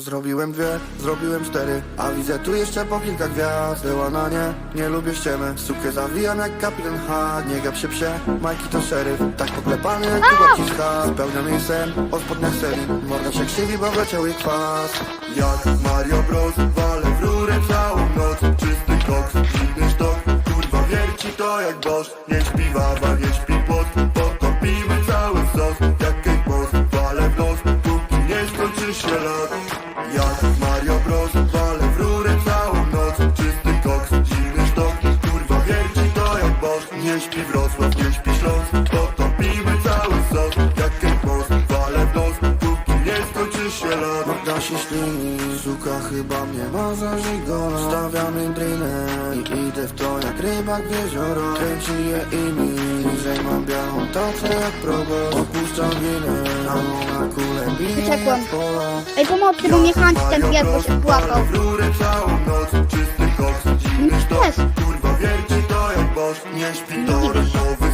Zrobiłem dwie, zrobiłem cztery A widzę tu jeszcze po kilka gwiazd. Była na nie, nie lubię ściemy. Sukę zawijam jak kapitan H Nie gap się psie, Majki to szeryf. Tak poklepany jak chyba ciska Spełniam jej sen, o spodniach serii Morda się krzywi, bo wleciał jej kwas. Jak Mario Bros Walę w rurę całą noc. Czysty koks, dziwny sztok. Kurwa wierci to jak boss Nie śpi wawa, nie śpi pot Potopimy cały sos. Jak Kate Moss Walę w nos, póki nie skończy się lat skończy się ślini, suka chyba mnie ma za żigona Stawiamy drinę i idę w to jak rybak w jezioro Kręci je i mi, niżej mam białą toczę jak probot Opuszczam winę, a ona kulę bije Uciekłam. jak pola Ej, pomocy, bo mnie Hans ten bo się płakał. w rurę całą noc, czysty koks, dziwny też. Kurwa wierci to jak nie śpi to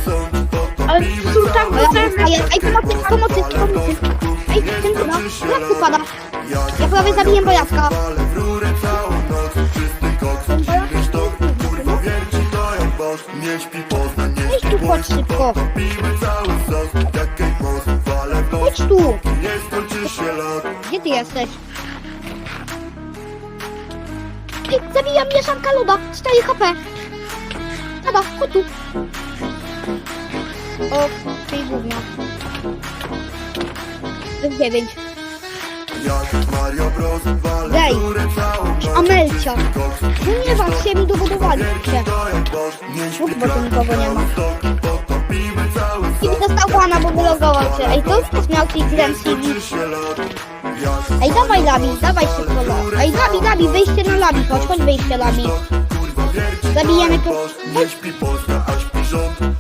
sąd Ale Ej, ej, pomocy, pomocy, pomocy. Ej, ten chyba, jak tu pada? Ja prawie zabiję Kurwa boss, nie śpi Poznań, nie śpi szybko. Potopimy cały sos, jak Kate Moss Walę w tu. nie skończy się lat Gdzie ty jesteś? Ej, zabijam mieszanka loda, 4 HP. Dobra, chodź tu. O, czyli gównia. To jest 9. Jak Mario Bros. Walę Daj. Amelcia. koks, nie wam się mi dobudowali się. Mów, bo tu nikogo nie ma. I dostał łana, bo wylogował się. Ej, to już miał. Jak Ej, dawaj Labi, dawaj szybko Labi. Ej, Labi, Labi, wyjście na Labi, chodź, chodź wyjście Labi. Zabijemy tu. jak